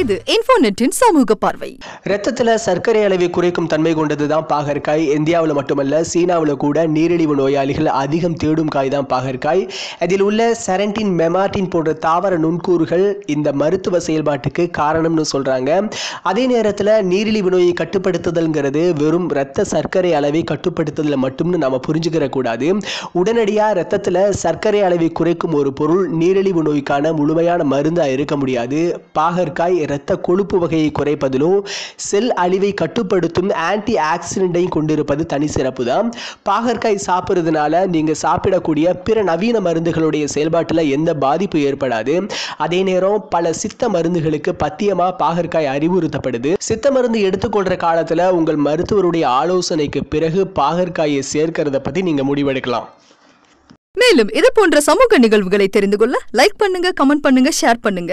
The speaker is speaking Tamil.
இது இன்ஃபோநெட்டின் சமூக பார்வை. ரத்தத்தில் சர்க்கரை அளவை குறைக்கும் தன்மை கொண்டது தான் பாகற்காய். இந்தியாவில் மட்டுமல்ல சீனாவில் கூட நீரிழிவு நோயாளிகள் அதிகம் தேடும் காய் தான் பாகற்காய். அதில் உள்ள செரண்டின் மெமாட்டின் போன்ற தாவர நுண்கூறுகள் இந்த மருத்துவ செயல்பாட்டுக்கு காரணம்னு சொல்கிறாங்க அதே நேரத்தில் நீரிழிவு நோயை கட்டுப்படுத்துதல்ங்கிறது வெறும் இரத்த சர்க்கரை அளவை கட்டுப்படுத்துதல் மட்டும்னு நம்ம புரிஞ்சுக்கிற கூடாது. உடனடியாக ரத்தத்தில் சர்க்கரை அளவை குறைக்கும் ஒரு பொருள் நீரிழிவு நோய்க்கான முழுமையான மருந்தாக இருக்க முடியாது. பாகற்காய் இரத்த கொழுப்பு வகையை குறைப்பதிலும் செல் அழிவை கட்டுப்படுத்தும் ஆன்டி ஆக்சிடென்ட்டையும் கொண்டிருப்பது தனி சிறப்பு தான் பாகற்காய் சாப்பிட்றதுனால நீங்கள் சாப்பிடக்கூடிய பிற நவீன மருந்துகளுடைய செயல்பாட்டில் எந்த பாதிப்பு ஏற்படாது. அதே நேரம் பல சித்த மருந்துகளுக்கு பத்தியமாக பாகற்காய் அறிவுறுத்தப்படுது. சித்த மருந்து எடுத்துக்கொள்கிற காலத்தில் உங்கள் மருத்துவருடைய ஆலோசனைக்கு பிறகு பாகற்காயை சேர்க்கிறத பற்றி நீங்கள் முடிவெடுக்கலாம். மேலும் இது போன்ற சமூக நிகழ்வுகளை தெரிந்து கொள்ள லைக் பண்ணுங்க கமெண்ட் பண்ணுங்க ஷேர் பண்ணுங்க.